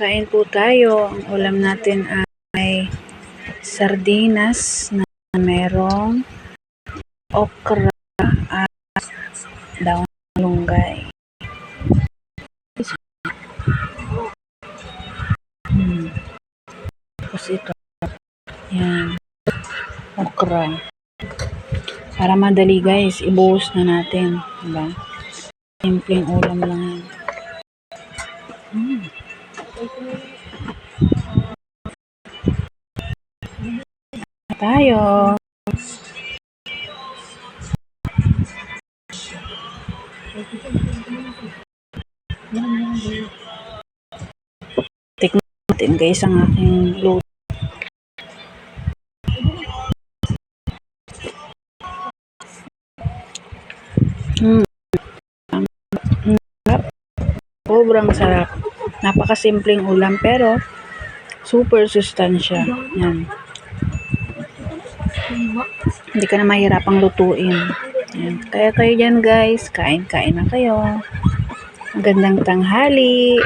Kain po tayo. Ang ulam natin ay sardinas na merong okra at daon ng lunggay. Hmm. Tapos ito. Yan. Okra. Para madali guys, ibuhos na natin. Diba? Simpleng ulam lang. Tayo. Tikman natin guys ang aking luto. Hmm. Sobrang sarap. Napakasimpleng ulam pero super sustansya. Yan. Hindi ka na mahirapang lutuin. Yan. Kaya kayo dyan guys, kain-kain na kayo. Magandang tanghali.